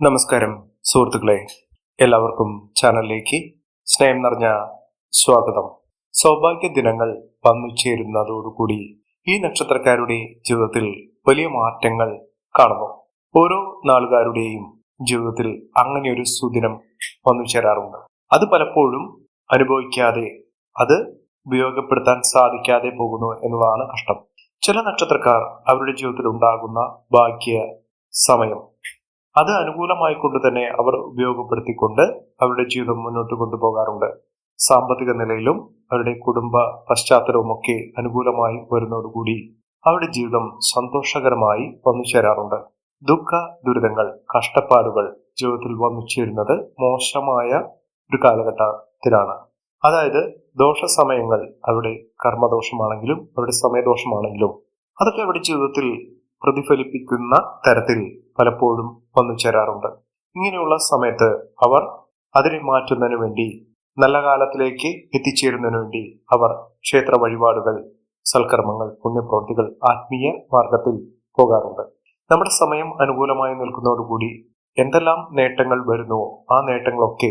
നമസ്കാരം സുഹൃത്തുക്കളെ. എല്ലാവർക്കും ചാനലിലേക്ക് സ്നേഹം നിറഞ്ഞ സ്വാഗതം. സൗഭാഗ്യ ദിനങ്ങൾ വന്നു ചേരുന്നതോടുകൂടി ഈ നക്ഷത്രക്കാരുടെ ജീവിതത്തിൽ വലിയ മാറ്റങ്ങൾ കാണുന്നു. ഓരോ നാളുകാരുടെയും ജീവിതത്തിൽ അങ്ങനെ ഒരു സുദിനം വന്നു ചേരാറുണ്ട്. അത് പലപ്പോഴും അനുഭവിക്കാതെ അത് ഉപയോഗപ്പെടുത്താൻ സാധിക്കാതെ പോകുന്നു എന്നതാണ് കഷ്ടം. ചില നക്ഷത്രക്കാർ അവരുടെ ജീവിതത്തിൽ ഉണ്ടാകുന്ന ഭാഗ്യ സമയം. അത് അനുകൂലമായിക്കൊണ്ട് തന്നെ അവർ ഉപയോഗപ്പെടുത്തിക്കൊണ്ട് അവരുടെ ജീവിതം മുന്നോട്ട് കൊണ്ടുപോകാറുണ്ട്. സാമ്പത്തിക നിലയിലും അവരുടെ കുടുംബ പശ്ചാത്തലവും ഒക്കെ അനുകൂലമായി വരുന്നതോടുകൂടി അവരുടെ ജീവിതം സന്തോഷകരമായി വന്നു ചേരാറുണ്ട് ദുഃഖ ദുരിതങ്ങൾ കഷ്ടപ്പാടുകൾ ജീവിതത്തിൽ വന്നു ചേരുന്നത് മോശമായ ഒരു കാലഘട്ടത്തിലാണ്. അതായത് ദോഷ സമയങ്ങൾ അവരുടെ കർമ്മദോഷമാണെങ്കിലും അവരുടെ സമയദോഷമാണെങ്കിലും അതൊക്കെ അവരുടെ ജീവിതത്തിൽ പ്രതിഫലിപ്പിക്കുന്ന തരത്തിൽ പലപ്പോഴും വന്നു ചേരാറുണ്ട്. ഇങ്ങനെയുള്ള സമയത്ത് അവർ അതിനെ മാറ്റുന്നതിന് വേണ്ടി നല്ല കാലത്തിലേക്ക് എത്തിച്ചേരുന്നതിനു വേണ്ടി അവർ ക്ഷേത്ര വഴിപാടുകൾ സൽക്കർമ്മങ്ങൾ പുണ്യപ്രവൃത്തികൾ ആത്മീയ മാർഗത്തിൽ പോകാറുണ്ട്. നമ്മുടെ സമയം അനുകൂലമായി നിൽക്കുന്നതോടുകൂടി എന്തെല്ലാം നേട്ടങ്ങൾ വരുന്നുവോ ആ നേട്ടങ്ങളൊക്കെ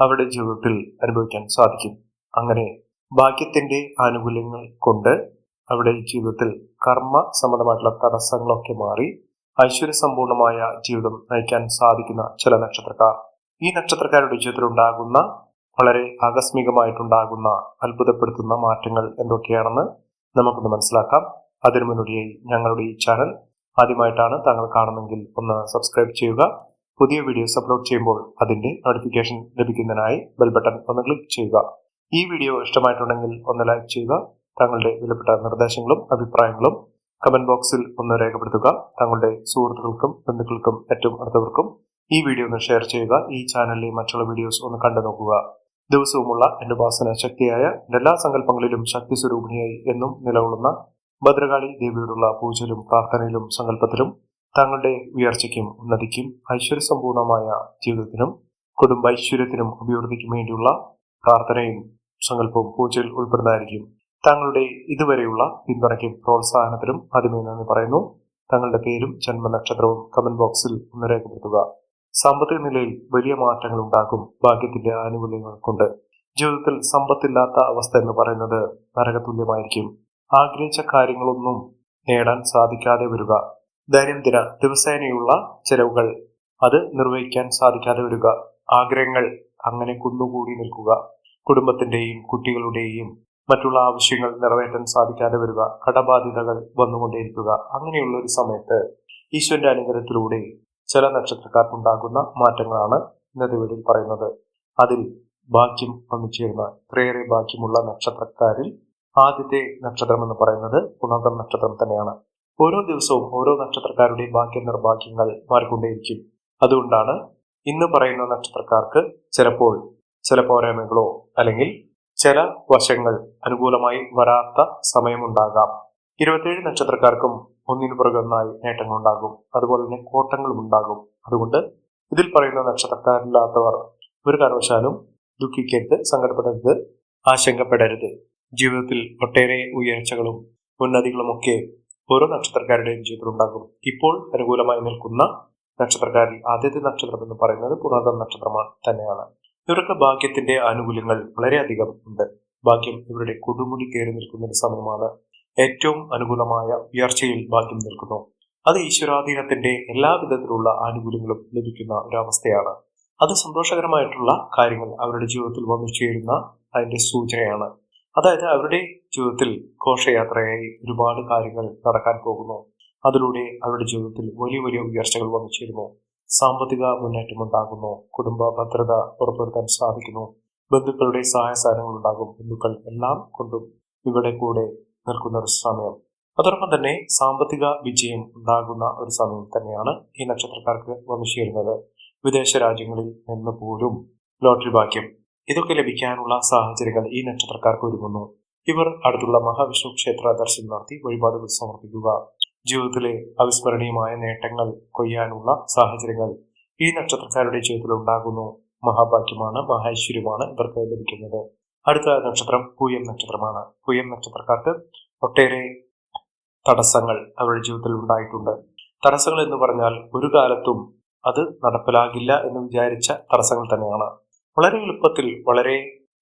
അവരുടെ ജീവിതത്തിൽ അനുഭവിക്കാൻ സാധിക്കും. അങ്ങനെ ഭാഗ്യത്തിന്റെ ആനുകൂല്യങ്ങൾ കൊണ്ട് അവിടെ ജീവിതത്തിൽ കർമ്മ സംബന്ധമായിട്ടുള്ള തടസ്സങ്ങളൊക്കെ മാറി ഐശ്വര്യസമ്പൂർണമായ ജീവിതം നയിക്കാൻ സാധിക്കുന്ന ചില നക്ഷത്രക്കാർ. ഈ നക്ഷത്രക്കാരുടെ ജീവിതത്തിൽ ഉണ്ടാകുന്ന വളരെ ആകസ്മികമായിട്ടുണ്ടാകുന്ന അത്ഭുതപ്പെടുത്തുന്ന മാറ്റങ്ങൾ എന്തൊക്കെയാണെന്ന് നമുക്കൊന്ന് മനസ്സിലാക്കാം. അതിനു മുന്നോടിയായി ഞങ്ങളുടെ ഈ ചാനൽ ആദ്യമായിട്ടാണ് താങ്കൾ കാണുന്നെങ്കിൽ ഒന്ന് സബ്സ്ക്രൈബ് ചെയ്യുക. പുതിയ വീഡിയോസ് അപ്ലോഡ് ചെയ്യുമ്പോൾ അതിന്റെ നോട്ടിഫിക്കേഷൻ ലഭിക്കുന്നതിനായി ബെൽ ബട്ടൺ ഒന്ന് ക്ലിക്ക് ചെയ്യുക. ഈ വീഡിയോ ഇഷ്ടമായിട്ടുണ്ടെങ്കിൽ ഒന്ന് ലൈക്ക് ചെയ്യുക. താങ്കളുടെ വിലപ്പെട്ട നിർദ്ദേശങ്ങളും അഭിപ്രായങ്ങളും കമന്റ് ബോക്സിൽ ഒന്ന് രേഖപ്പെടുത്തുക. താങ്കളുടെ സുഹൃത്തുക്കൾക്കും ബന്ധുക്കൾക്കും ഏറ്റവും അടുത്തവർക്കും ഈ വീഡിയോ ഒന്ന് ഷെയർ ചെയ്യുക. ഈ ചാനലിലെ മറ്റുള്ള വീഡിയോസ് ഒന്ന് കണ്ടു നോക്കുക. ദിവസവുമുള്ള എന്റെ ഉപാസന ശക്തിയായ എല്ലാ സങ്കല്പങ്ങളിലും ശക്തി സ്വരൂപിണിയായി എന്നും നിലകൊള്ളുന്ന ഭദ്രകാളി ദേവിയോടുള്ള പൂജയിലും പ്രാർത്ഥനയിലും സങ്കല്പത്തിലും താങ്കളുടെ ഉയർച്ചയ്ക്കും ഉന്നതിക്കും ഐശ്വര്യ സമ്പൂർണമായ ജീവിതത്തിനും കുടുംബ ഐശ്വര്യത്തിനും അഭിവൃദ്ധിക്കും വേണ്ടിയുള്ള പ്രാർത്ഥനയും സങ്കല്പവും പൂജയിൽ ഉൾപ്പെടുന്നതായിരിക്കും. താങ്കളുടെ ഇതുവരെയുള്ള പിന്തുണയ്ക്കും പ്രോത്സാഹനത്തിനും ആദ്യമേ നന്ദി പറയുന്നു. തങ്ങളുടെ പേരും ജന്മനക്ഷത്രവും കമന്റ് ബോക്സിൽ ഒന്ന് രേഖപ്പെടുത്തുക. സാമ്പത്തിക നിലയിൽ വലിയ മാറ്റങ്ങൾ ഉണ്ടാക്കും ഭാഗ്യത്തിന്റെ ആനുകൂല്യങ്ങൾ കൊണ്ട്. ജീവിതത്തിൽ സമ്പത്തില്ലാത്ത അവസ്ഥ എന്ന് പറയുന്നത് നരകതുല്യമായിരിക്കും. ആഗ്രഹിച്ച കാര്യങ്ങളൊന്നും നേടാൻ സാധിക്കാതെ വരിക. ദൈനംദിന ദിവസേനയുള്ള ചെലവുകൾ അത് നിർവഹിക്കാൻ സാധിക്കാതെ വരിക. ആഗ്രഹങ്ങൾ അങ്ങനെ കുന്നുകൂടി നിൽക്കുക. കുടുംബത്തിന്റെയും കുട്ടികളുടെയും മറ്റുള്ള ആവശ്യങ്ങൾ നിറവേറ്റാൻ സാധിക്കാതെ വരിക കടബാധ്യതകൾ വന്നുകൊണ്ടേയിരിക്കുക അങ്ങനെയുള്ള ഒരു സമയത്ത് ഈശ്വരന്റെ അനുഗ്രഹത്തിലൂടെ ചില നക്ഷത്രക്കാർക്കുണ്ടാകുന്ന മാറ്റങ്ങളാണ് ഇന്നത്തെ വീടിൽ പറയുന്നത്. അതിൽ ഭാഗ്യം വന്നു ചേരുന്ന ഇത്രയേറെ ഭാഗ്യമുള്ള നക്ഷത്രക്കാരിൽ ആദ്യത്തെ നക്ഷത്രം എന്ന് പറയുന്നത് പുണർദം നക്ഷത്രം തന്നെയാണ്. ഓരോ ദിവസവും ഓരോ നക്ഷത്രക്കാരുടെയും ഭാഗ്യ നിർഭാഗ്യങ്ങൾ മാറിക്കൊണ്ടേയിരിക്കും. അതുകൊണ്ടാണ് ഇന്ന് പറയുന്ന നക്ഷത്രക്കാർക്ക് ചിലപ്പോൾ ചില പോരായ്മകളോ അല്ലെങ്കിൽ ചില വശങ്ങൾ അനുകൂലമായി വരാത്ത സമയമുണ്ടാകാം. ഇരുപത്തിയേഴ് നക്ഷത്രക്കാർക്കും ഒന്നിനു പുറകെ ഒന്നായി നേട്ടങ്ങൾ ഉണ്ടാകും അതുപോലെ തന്നെ കോട്ടങ്ങളും ഉണ്ടാകും. അതുകൊണ്ട് ഇതിൽ പറയുന്ന നക്ഷത്രക്കാരില്ലാത്തവർ ഒരു കാരണവശാലും ദുഃഖിക്കരുത് സങ്കടപ്പെടരുത് ആശങ്കപ്പെടരുത്. ജീവിതത്തിൽ ഒട്ടേറെ ഉയർച്ചകളും ഉന്നതികളും ഒക്കെ ഓരോ നക്ഷത്രക്കാരുടെയും ജീവിതത്തിൽ ഉണ്ടാകും. ഇപ്പോൾ അനുകൂലമായി നിൽക്കുന്ന നക്ഷത്രക്കാരിൽ ആദ്യത്തെ നക്ഷത്രം എന്ന് പറയുന്നത് പുണർദം നക്ഷത്രമാണ് തന്നെയാണ്. ഇവർക്ക് ഭാഗ്യത്തിന്റെ ആനുകൂല്യങ്ങൾ വളരെയധികം ഉണ്ട്. ഭാഗ്യം ഇവരുടെ കൊടുമുടി കയറി നിൽക്കുന്ന ഒരു സമയമാണ്. ഏറ്റവും അനുകൂലമായ ഉയർച്ചയിൽ ഭാഗ്യം നിൽക്കുന്നു. അത് ഈശ്വരാധീനത്തിന്റെ എല്ലാ വിധത്തിലുള്ള ആനുകൂല്യങ്ങളും ലഭിക്കുന്ന ഒരവസ്ഥയാണ്. അത് സന്തോഷകരമായിട്ടുള്ള കാര്യങ്ങൾ അവരുടെ ജീവിതത്തിൽ വന്നു ചേരുന്ന അതിന്റെ സൂചനയാണ്. അതായത് അവരുടെ ജീവിതത്തിൽ ഘോഷയാത്രയായി ഒരുപാട് കാര്യങ്ങൾ നടക്കാൻ പോകുന്നു. അതിലൂടെ അവരുടെ ജീവിതത്തിൽ വലിയ വലിയ ഉയർച്ചകൾ വന്നു ചേരുന്നു. സാമ്പത്തിക മുന്നേറ്റം ഉണ്ടാകുന്നു കുടുംബ ഭദ്രത ഉറപ്പുവരുത്താൻ സാധിക്കുന്നു. ബന്ധുക്കളുടെ സഹായ സാധനങ്ങൾ ഉണ്ടാകും ബന്ധുക്കൾ എല്ലാം കൊണ്ടും ഇവിടെ കൂടെ നിൽക്കുന്ന ഒരു സമയം. അതോടൊപ്പം തന്നെ സാമ്പത്തിക വിജയം ഉണ്ടാകുന്ന ഒരു സമയം തന്നെയാണ് ഈ നക്ഷത്രക്കാർക്ക് വന്നു വിദേശ രാജ്യങ്ങളിൽ നിന്ന് പോലും ലോട്ടറി ഭാഗ്യം ഇതൊക്കെ ലഭിക്കാനുള്ള സാഹചര്യങ്ങൾ ഈ നക്ഷത്രക്കാർക്ക് ഒരുങ്ങുന്നു. ഇവർ അടുത്തുള്ള മഹാവിഷ്ണു ക്ഷേത്ര ദർശനം നടത്തി വഴിപാടുകൾ സമർപ്പിക്കുക. ജീവിതത്തിലെ അവിസ്മരണീയമായ നേട്ടങ്ങൾ കൊയ്യാനുള്ള സാഹചര്യങ്ങൾ ഈ നക്ഷത്രക്കാരുടെ ജീവിതത്തിൽ ഉണ്ടാകുന്നു. മഹാഭാഗ്യമാണ് മഹൈശ്വര്യമാണ് ഇവർക്ക് ലഭിക്കുന്നത്. അടുത്ത നക്ഷത്രം പൂയം നക്ഷത്രമാണ്. പൂയം നക്ഷത്രക്കാർക്ക് ഒട്ടേറെ തടസ്സങ്ങൾ അവരുടെ ജീവിതത്തിൽ ഉണ്ടായിട്ടുണ്ട്. തടസ്സങ്ങൾ എന്ന് പറഞ്ഞാൽ ഒരു കാലത്തും അത് നടപ്പിലാകില്ല എന്ന് വിചാരിച്ച തടസ്സങ്ങൾ തന്നെയാണ്. വളരെ എളുപ്പത്തിൽ വളരെ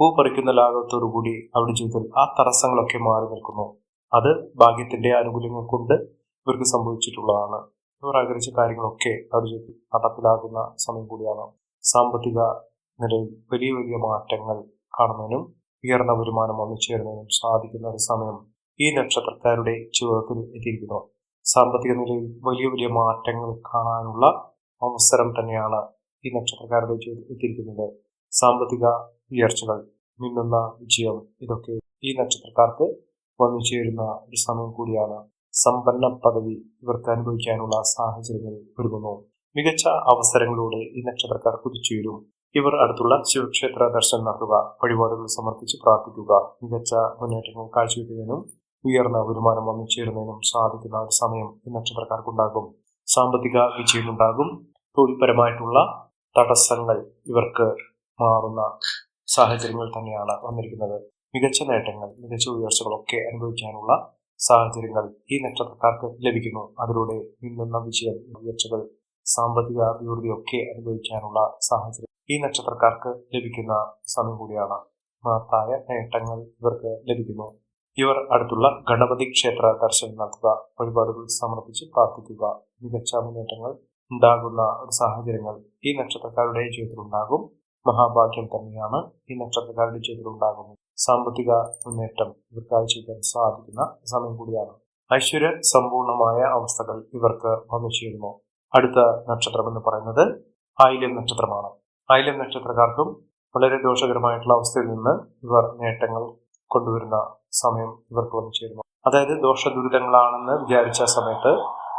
പൂ പറിക്കുന്ന ലാഘവത്തോടുകൂടി അവരുടെ ജീവിതത്തിൽ ആ തടസ്സങ്ങളൊക്കെ മാറി നിൽക്കുന്നു. അത് ഭാഗ്യത്തിന്റെ ആനുകൂല്യങ്ങൾ കൊണ്ട് ഇവർക്ക് സംഭവിച്ചിട്ടുള്ളതാണ് ഇവർ ആഗ്രഹിച്ച കാര്യങ്ങളൊക്കെ അവരുടെ നടപ്പിലാക്കുന്ന സമയം കൂടിയാണ്. സാമ്പത്തിക നിലയിൽ വലിയ വലിയ മാറ്റങ്ങൾ കാണുന്നതിനും ഉയർന്ന വരുമാനം ഒന്നിച്ചേരുന്നതിനും സാധിക്കുന്ന ഒരു സമയം ഈ നക്ഷത്രക്കാരുടെ ജീവിതത്തിൽ എത്തിയിരിക്കുന്നു. സാമ്പത്തിക നിലയിൽ വലിയ വലിയ മാറ്റങ്ങൾ കാണാനുള്ള അവസരം തന്നെയാണ് ഈ നക്ഷത്രക്കാരുടെ ജീവിതത്തിൽ എത്തിയിരിക്കുന്നത്. സാമ്പത്തിക ഉയർച്ചകൾ മിന്നുന്ന വിജയം ഇതൊക്കെ ഈ നക്ഷത്രക്കാർക്ക് വന്നു ചേരുന്ന ഒരു സമയം കൂടിയാണ് സമ്പന്ന പദവി ഇവർക്ക് അനുഭവിക്കാനുള്ള സാഹചര്യങ്ങൾ ഒരുങ്ങുന്നു. മികച്ച അവസരങ്ങളോടെ ഈ നക്ഷത്രക്കാർ കുതിച്ചുയരും. ഇവർ അടുത്തുള്ള ശിവക്ഷേത്ര ദർശനം നടത്തുക വഴിപാടുകൾ സമർപ്പിച്ച് പ്രാർത്ഥിക്കുക മികച്ച മുന്നേറ്റങ്ങൾ കാഴ്ചവെക്കുന്നതിനും ഉയർന്ന വരുമാനം വന്നു ചേരുന്നതിനും സാധിക്കുന്ന ഒരു സമയം ഈ നക്ഷത്രക്കാർക്കുണ്ടാകും. സാമ്പത്തിക വിജയമുണ്ടാകും. തൊഴിൽപരമായിട്ടുള്ള തടസ്സങ്ങൾ ഇവർക്ക് മാറുന്ന സാഹചര്യങ്ങൾ തന്നെയാണ് വന്നിരിക്കുന്നത്. മികച്ച നേട്ടങ്ങൾ മികച്ച ഉയർച്ചകളൊക്കെ അനുഭവിക്കാനുള്ള സാഹചര്യങ്ങൾ ഈ നക്ഷത്രക്കാർക്ക് ലഭിക്കുന്നു. അതിലൂടെ മിന്നുന്ന വിജയം ഉയർച്ചകൾ സാമ്പത്തിക അഭിവൃദ്ധിയൊക്കെ അനുഭവിക്കാനുള്ള സാഹചര്യം ഈ നക്ഷത്രക്കാർക്ക് ലഭിക്കുന്ന സമയം കൂടിയാണ്. മഹത്തായ നേട്ടങ്ങൾ ഇവർക്ക് ലഭിക്കുന്നു. ഇവർ അടുത്തുള്ള ഗണപതി ക്ഷേത്ര ദർശനം നടത്തുക വഴിപാടുകൾ സമർപ്പിച്ച് പ്രാർത്ഥിക്കുക. മികച്ച മുന്നേറ്റങ്ങൾ ഉണ്ടാകുന്ന ഒരു സാഹചര്യങ്ങൾ ഈ നക്ഷത്രക്കാരുടെ ജീവിതത്തിൽ ഉണ്ടാകും മഹാഭാഗ്യം തന്നെയാണ് ഈ നക്ഷത്രക്കാരുടെ ജീവിതത്തിൽ ഉണ്ടാകുന്നത് സാമ്പത്തിക മുന്നേറ്റം ഇവർക്ക് കാഴ്ചവെക്കാൻ സാധിക്കുന്ന സമയം കൂടിയാണ്. ഐശ്വര്യ സമ്പൂർണമായ അവസ്ഥകൾ ഇവർക്ക് വന്നു ചേരുന്നു. അടുത്ത നക്ഷത്രം എന്ന് പറയുന്നത് ആയില്യം നക്ഷത്രമാണ്. ആയില്യം നക്ഷത്രക്കാർക്കും വളരെ ദോഷകരമായിട്ടുള്ള അവസ്ഥയിൽ നിന്ന് ഇവർ നേട്ടങ്ങൾ കൊണ്ടുവരുന്ന സമയം ഇവർക്ക് വന്നു ചേരുന്നു. അതായത് ദോഷ ദുരിതങ്ങളാണെന്ന് വിചാരിച്ച സമയത്ത്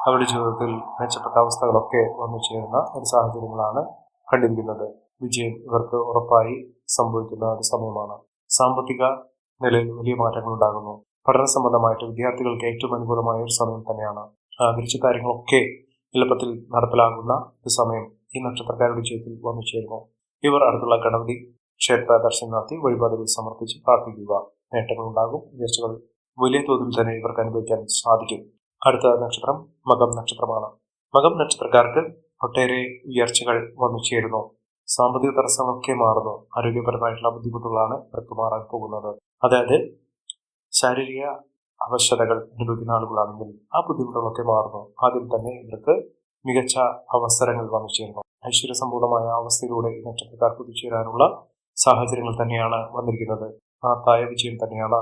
അവരുടെ ജീവിതത്തിൽ മെച്ചപ്പെട്ട അവസ്ഥകളൊക്കെ വന്നു ചേരുന്ന ഒരു സാഹചര്യങ്ങളാണ് കണ്ടിരിക്കുന്നത്. വിജയം ഇവർക്ക് ഉറപ്പായി സംഭവിക്കുന്ന ഒരു സമയമാണ്. സാമ്പത്തിക നിലയിൽ വലിയ മാറ്റങ്ങൾ ഉണ്ടാകുന്നു. പഠന സംബന്ധമായിട്ട് വിദ്യാർത്ഥികൾക്ക് ഏറ്റവും അനുകൂലമായ ഒരു സമയം തന്നെയാണ്. ആഗ്രഹിച്ച കാര്യങ്ങളൊക്കെ എളുപ്പത്തിൽ നടപ്പിലാകുന്ന ഒരു സമയം ഈ നക്ഷത്രക്കാരുടെ ജീവിതത്തിൽ വന്നു ചേരുന്നു. ഇവർ അടുത്തുള്ള ഗണപതി ക്ഷേത്ര ദർശനം നടത്തി വഴിപാടുകൾ സമർപ്പിച്ച് പ്രാർത്ഥിക്കുക. നേട്ടങ്ങൾ ഉണ്ടാകും. ഉയർച്ചകൾ വലിയ തോതിൽ തന്നെ ഇവർക്ക് അനുഭവിക്കാൻ സാധിക്കും. അടുത്ത നക്ഷത്രം മകം നക്ഷത്രമാണ്. മകം നക്ഷത്രക്കാർക്ക് ഒട്ടേറെ ഉയർച്ചകൾ വന്നു ചേരുന്നു. സാമ്പത്തിക തടസ്സങ്ങളൊക്കെ മാറുന്നു. ആരോഗ്യപരമായിട്ടുള്ള ബുദ്ധിമുട്ടുകളാണ് ഇവർക്ക് മാറാൻ പോകുന്നത്. അതായത് ശാരീരിക അവശതകൾ അനുഭവിക്കുന്ന ആളുകളാണെങ്കിൽ ആ ബുദ്ധിമുട്ടുകളൊക്കെ മാറുന്നു. ആദ്യം തന്നെ ഇവർക്ക് മികച്ച അവസരങ്ങൾ വന്നു ചേരുന്നു. ഐശ്വര്യസമ്പൂർണമായ അവസ്ഥയിലൂടെ ഈ നക്ഷത്രക്കാർ കുതിച്ചേരാനുള്ള സാഹചര്യങ്ങൾ തന്നെയാണ് വന്നിരിക്കുന്നത്. മഹത്തായ വിജയം തന്നെയാണ്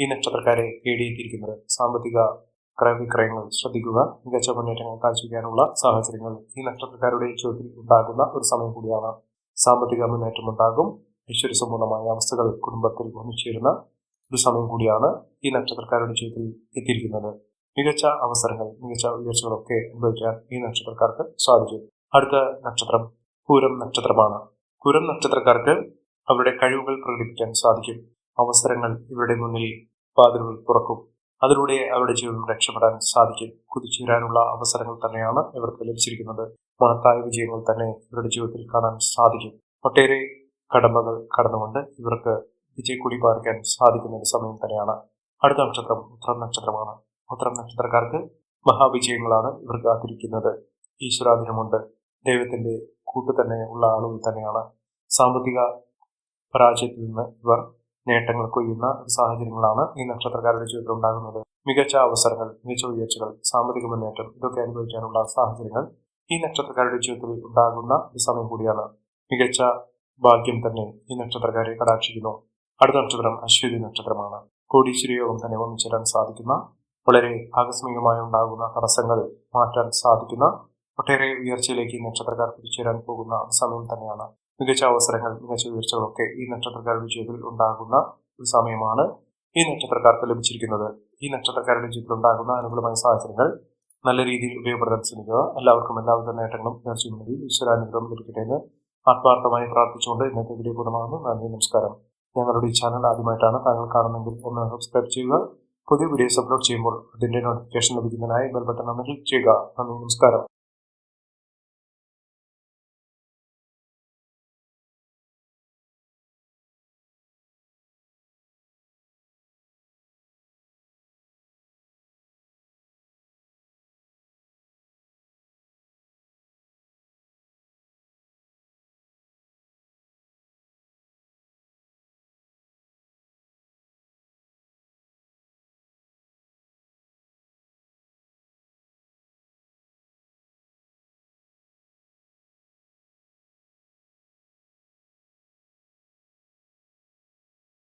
ഈ നക്ഷത്രക്കാരെ തേടിയെത്തിയിരിക്കുന്നത്. സാമ്പത്തിക ക്രയവിക്രയങ്ങൾ ശ്രദ്ധിക്കുക മികച്ച മുന്നേറ്റങ്ങൾ കാഴ്ചവെക്കാനുള്ള സാഹചര്യങ്ങൾ ഈ നക്ഷത്രക്കാരുടെ ജീവിതത്തിൽ ഉണ്ടാകുന്ന ഒരു സമയം കൂടിയാണ്. സാമ്പത്തിക മുന്നേറ്റം ഉണ്ടാകും. ഐശ്വര്യസമ്പൂർണമായ അവസ്ഥകൾ കുടുംബത്തിൽ ഒന്നിച്ചേരുന്ന ഒരു സമയം കൂടിയാണ് ഈ നക്ഷത്രക്കാരുടെ ജീവിതത്തിൽ എത്തിയിരിക്കുന്നത്. മികച്ച അവസരങ്ങൾ മികച്ച ഉയർച്ചകളൊക്കെ അനുഭവിക്കാൻ ഈ നക്ഷത്രക്കാർക്ക് സാധിക്കും. അടുത്ത നക്ഷത്രം പൂരം നക്ഷത്രമാണ്. പൂരം നക്ഷത്രക്കാർക്ക് അവരുടെ കഴിവുകൾ പ്രകടിപ്പിക്കാൻ സാധിക്കും. അവസരങ്ങൾ ഇവരുടെ മുന്നിൽ വാതിലുകൾ തുറക്കും. അതിലൂടെ അവരുടെ ജീവിതം രക്ഷപ്പെടാൻ സാധിക്കും. കുതിച്ചുയരാനുള്ള അവസരങ്ങൾ തന്നെയാണ് ഇവർക്ക് ലഭിച്ചിരിക്കുന്നത്. മഹത്തായ വിജയങ്ങൾ തന്നെ ഇവരുടെ ജീവിതത്തിൽ കാണാൻ സാധിക്കും. ഒട്ടേറെ കടമ്പകൾ കടന്നുകൊണ്ട് ഇവർക്ക് വിജയക്കുടി പാറിക്കാൻ സാധിക്കുന്ന ഒരു സമയം തന്നെയാണ്. അടുത്ത നക്ഷത്രം ഉത്തരം നക്ഷത്രമാണ്. ഉത്തരം നക്ഷത്രക്കാർക്ക് മഹാവിജയങ്ങളാണ് ഇവർ കാത്തിരിക്കുന്നത്. ഈശ്വരാധീനമുണ്ട്. ദൈവത്തിന്റെ കൂട്ട് തന്നെ ഉള്ള ആളുകൾ തന്നെയാണ്. സാമ്പത്തിക പരാജയത്തിൽ നിന്ന് ഇവർ നേട്ടങ്ങൾ കൊയ്യുന്ന സാഹചര്യങ്ങളാണ് ഈ നക്ഷത്രക്കാരുടെ ജീവിതത്തിൽ ഉണ്ടാകുന്നത്. മികച്ച അവസരങ്ങൾ മികച്ച ഉയർച്ചകൾ സാമ്പത്തിക മുന്നേറ്റം ഇതൊക്കെ അനുഭവിക്കാനുള്ള സാഹചര്യങ്ങൾ ഈ നക്ഷത്രക്കാരുടെ ജീവിതത്തിൽ ഉണ്ടാകുന്ന സമയം കൂടിയാണ്. മികച്ച ഭാഗ്യം തന്നെ ഈ നക്ഷത്രക്കാരെ കടാക്ഷിക്കുന്നു. അടുത്ത നക്ഷത്രം അശ്വതി നക്ഷത്രമാണ്. കോടീശ്വരി യോഗം തന്നെ ഒന്നിച്ചേരാൻ സാധിക്കുന്ന വളരെ ആകസ്മികമായി ഉണ്ടാകുന്ന തടസ്സങ്ങൾ മാറ്റാൻ സാധിക്കുന്ന ഒട്ടേറെ ഉയർച്ചയിലേക്ക് നക്ഷത്രക്കാർ കുതിച്ചേരാൻ പോകുന്ന സമയം തന്നെയാണ്. മികച്ച അവസരങ്ങൾ മികച്ച ഉയർച്ചകളൊക്കെ ഈ നക്ഷത്രക്കാരുടെ ജീവിതത്തിൽ ഉണ്ടാകുന്ന ഒരു സമയമാണ് ഈ നക്ഷത്രക്കാർക്ക് ലഭിച്ചിരിക്കുന്നത്. ഈ നക്ഷത്രക്കാരുടെ ജീവിതത്തിൽ ഉണ്ടാകുന്ന അനുകൂലമായ സാഹചര്യങ്ങൾ നല്ല രീതിയിൽ ഉപയോഗപ്പെടുത്താൻ ശ്രമിക്കുക. എല്ലാവർക്കും എല്ലാവിധ നേട്ടങ്ങളും നേർച്ചയും നൽകി ഈശ്വരാനുഗ്രഹം ലഭിക്കട്ടെ എന്ന് ആത്മാർത്ഥമായി പ്രാർത്ഥിച്ചുകൊണ്ട് ഇന്നത്തെ വീഡിയോ പൂർണമാകുന്നു. നന്ദി നമസ്കാരം. ഞങ്ങളുടെ ഈ ചാനൽ ആദ്യമായിട്ടാണ് താങ്കൾ കാണുന്നെങ്കിൽ ഒന്ന് സബ്സ്ക്രൈബ് ചെയ്യുക. പുതിയ വീഡിയോസ് അപ്ലോഡ് ചെയ്യുമ്പോൾ അതിന്റെ നോട്ടിഫിക്കേഷൻ ലഭിക്കുന്നതിനായി ബെൽ ബട്ടൺ ഒന്ന് ക്ലിക്ക് ചെയ്യുക. നന്ദി നമസ്കാരം.